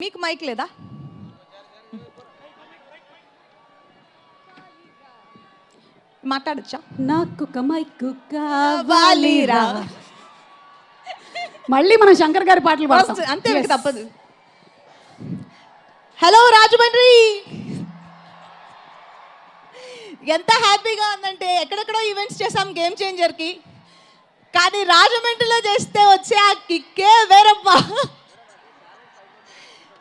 మీకు మైక్ లేదా? మాట్లాడచ్చా? నాకు ఒక మైకు కావాలిరా. మళ్ళీ మనం శంకర్ గారి పాటలు పాడతాం. అంతే మీకు. తప్పదు. హలో రాజమండ్రి. ఎంత హ్యాపీగా ఉందంటే ఎక్కడెక్కడో ఈవెంట్స్ చేసాం గేమ్ చేంజర్కి కానీ రాజమండ్రిలో చేస్తే వచ్చే ఆ కిక్కే వేరబ్బా.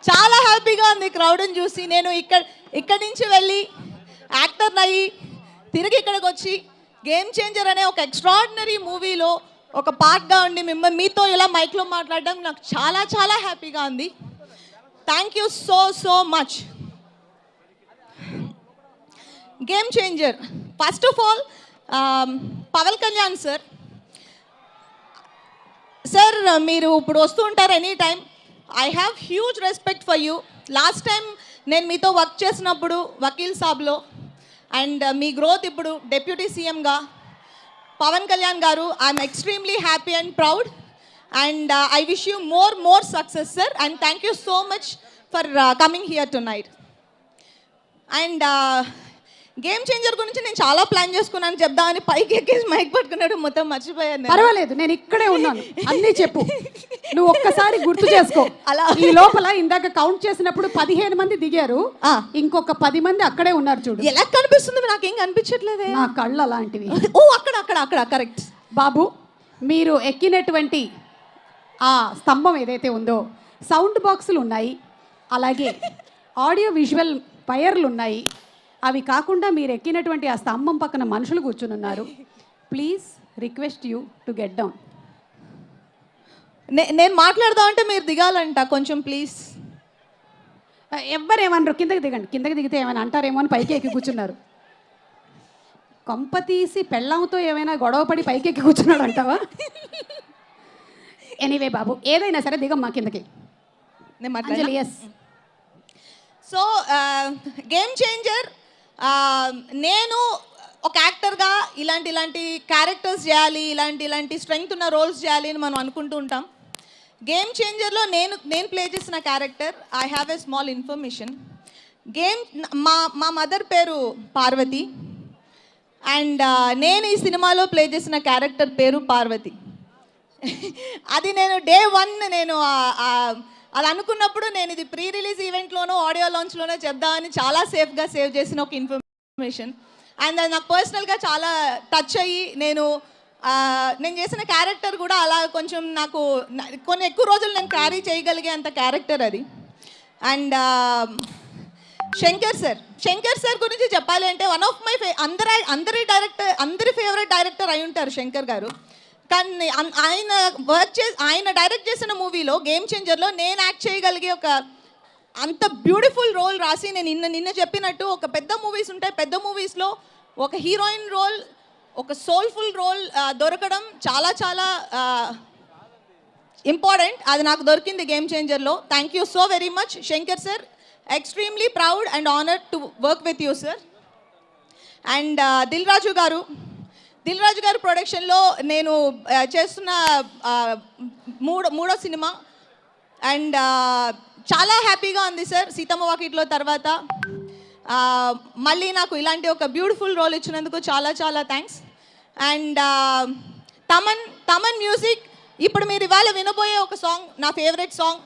చాలా హ్యాపీగా ఉంది క్రౌడ్ని చూసి. నేను ఇక్కడ ఇక్కడి నుంచి వెళ్ళి యాక్టర్ అయ్యి తిరిగి ఇక్కడికి వచ్చి గేమ్ చేంజర్ అనే ఒక ఎక్స్ట్రాడినరీ మూవీలో ఒక పార్ట్గా ఉండి మిమ్మల్ని మీతో ఇలా మైక్లో మాట్లాడడం నాకు చాలా చాలా హ్యాపీగా ఉంది. Thank you so so much game changer first of all Pawan Kalyan sir sir మీరు ఇప్పుడు వస్తూ ఉంటారు any time I have huge respect for you last time నేను మీతో వర్క్ చేసినప్పుడు వకీల్ సాబ్లో అండ్ మీ గ్రోత్ ఇప్పుడు డెప్యూటీ సీఎంగా Pawan Kalyan garu I'm extremely happy and proud and I wish you more more success sir and thank you so much for coming here tonight and game changer గురించి నేను చాలా plan చేసుకున్నాను. చెప్దామని పైకి ఎక్కేసి mic పట్టుకున్నాడు మొత్తం మర్చిపోయాను. పర్వాలేదు నేను ఇక్కడే ఉన్నాను. అన్నీ చెప్పు. నువ్వు ఒక్కసారి గుర్తు చేసుకో. అలా. ఈ లోపల ఇందాక కౌంట్ చేసినప్పుడు పదిహేను మంది దిగారు. ఇంకొక పది మంది అక్కడే ఉన్నారు చూడు. ఎలా కనిపిస్తుంది? నాకేం కనిపించట్లేదే? నా కళ్ళు అలాంటివి. ఓ అక్కడ అక్కడ అక్కడ కరెక్ట్ బాబు మీరు ఎక్కినటువంటి ఆ స్తంభం ఏదైతే ఉందో సౌండ్ బాక్సులు ఉన్నాయి. అలాగే ఆడియో విజువల్ పయర్లు ఉన్నాయి. అవి కాకుండా మీరు ఎక్కినటువంటి ఆ స్తంభం పక్కన మనుషులు కూర్చుని ఉన్నారు. Please request you to get down నేను మాట్లాడదాం అంటే మీరు దిగాలంట కొంచెం ప్లీజ్ ఎవ్వరేమనరు కిందకి దిగండి కిందకి దిగితే ఏమైనా అంటారేమో అని పైకి ఎక్కి కూర్చున్నారు. కొంప తీసి పెళ్ళంతో ఏమైనా గొడవ పడి పైకి ఎక్కి కూర్చున్నాడు అంటావా? ఎనీవే బాబు ఏదైనా సరే దిగమ్మా కిందకి. నేను ఎస్ సో గేమ్ చేంజర్ నేను ఒక యాక్టర్గా ఇలాంటి ఇలాంటి క్యారెక్టర్స్ చేయాలి ఇలాంటి ఇలాంటి స్ట్రెంగ్త్ ఉన్న రోల్స్ చేయాలి అని మనం అనుకుంటూ ఉంటాం. గేమ్ చేంజర్లో నేను నేను ప్లే చేసిన character I have a small information game మా మా మదర్ పేరు పార్వతి. అండ్ నేను ఈ సినిమాలో ప్లే చేసిన క్యారెక్టర్ పేరు పార్వతి. అది నేను డే వన్ నేను అది అనుకున్నప్పుడు నేను ఇది ప్రీ రిలీజ్ ఈవెంట్లోనో ఆడియో లాంచ్లోనో చెప్దామని చాలా సేఫ్గా సేవ్ చేసిన ఒక ఇన్ఫర్మేషన్ అండ్ అది నాకు పర్సనల్గా చాలా టచ్ అయ్యి నేను నేను చేసిన క్యారెక్టర్ కూడా అలా కొంచెం నాకు కొన్ని ఎక్కువ రోజులు నేను క్యారీ చేయగలిగే అంత క్యారెక్టర్ అది. And Shankar sir Shankar sir గురించి చెప్పాలి అంటే వన్ ఆఫ్ మై ఫే అందరి అందరి డైరెక్టర్ అందరి ఫేవరెట్ డైరెక్టర్ అయి ఉంటారు శంకర్ గారు. కానీ ఆయన వర్క్ చే ఆయన డైరెక్ట్ చేసిన మూవీలో గేమ్ చేంజర్లో నేను యాక్ట్ చేయగలిగే ఒక అంత బ్యూటిఫుల్ రోల్ రాసి నేను నిన్న నిన్న చెప్పినట్టు ఒక పెద్ద మూవీస్ ఉంటాయి పెద్ద మూవీస్లో ఒక హీరోయిన్ రోల్ ఒక సోల్ఫుల్ రోల్ దొరకడం చాలా చాలా ఇంపార్టెంట్ అది నాకు దొరికింది game చేంజర్లో thank you so very much Shankar sir extremely proud and honour to work with you sir and Dil Raju garu Dil Raju గారు ప్రొడక్షన్లో నేను చేస్తున్న మూడో మూడో సినిమా. అండ్ చాలా హ్యాపీగా ఉంది సార్ సీతమ్మ వాకిట్లో తర్వాత. మళ్ళీ నాకు ఇలాంటి ఒక బ్యూటిఫుల్ రోల్ ఇచ్చినందుకు చాలా చాలా thanks. And Thaman Thaman music ఇప్పుడు మీరు ఇవాళ వినబోయే ఒక సాంగ్ నా ఫేవరెట్ సాంగ్.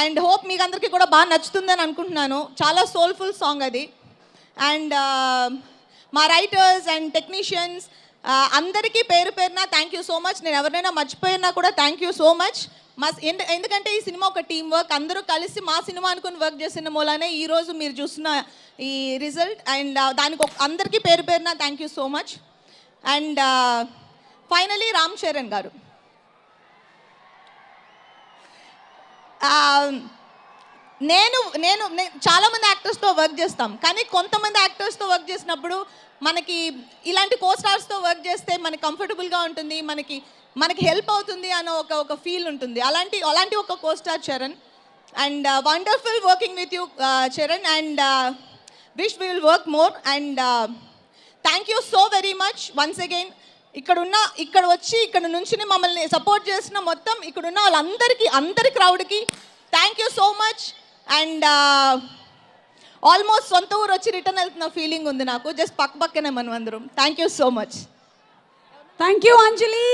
అండ్ హోప్ మీకు అందరికీ కూడా బాగా నచ్చుతుందని అనుకుంటున్నాను. చాలా సోల్ఫుల్ సాంగ్ అది. అండ్ మా రైటర్స్ అండ్ టెక్నీషియన్స్ అందరికీ పేరు పేరున థ్యాంక్ యూ సో మచ్ నేను ఎవరినైనా మర్చిపోయినా కూడా థ్యాంక్ యూ సో మచ్ మా ఎందు- ఎందుకంటే ఈ సినిమా ఒక టీం వర్క్ అందరూ కలిసి మా సినిమా అనుకుని వర్క్ చేసిన మూలానే ఈరోజు మీరు చూస్తున్న ఈ రిజల్ట్ అండ్ దానికి ఒక- అందరికీ పేరు పేరున thank you so much and finally Ram Charan garu. నేను నేను చాలామంది యాక్టర్స్తో వర్క్ చేస్తాం. కానీ కొంతమంది యాక్టర్స్తో వర్క్ చేసినప్పుడు మనకి ఇలాంటి కో స్టార్స్తో వర్క్ చేస్తే మనకి కంఫర్టబుల్గా ఉంటుంది మనకి మనకి హెల్ప్ అవుతుంది అన్న ఒక ఒక ఫీల్ ఉంటుంది. అలాంటి అలాంటి ఒక co star Charan. And wonderful working with you Charan. And wish will work more and thank you so very much once again ఇక్కడ ఉన్న ఇక్కడ వచ్చి ఇక్కడ నుంచి మమ్మల్ని సపోర్ట్ చేసిన మొత్తం ఇక్కడ ఉన్న వాళ్ళందరికీ అందరి క్రౌడ్కి thank you so much and almost uh, సొంత ఊరు వచ్చి రిటర్న్ వెళ్తున్న ఫీలింగ్ ఉంది నాకు. జస్ట్ పక్క పక్కనే మనం అందరం. Thank you so much thank you Anjali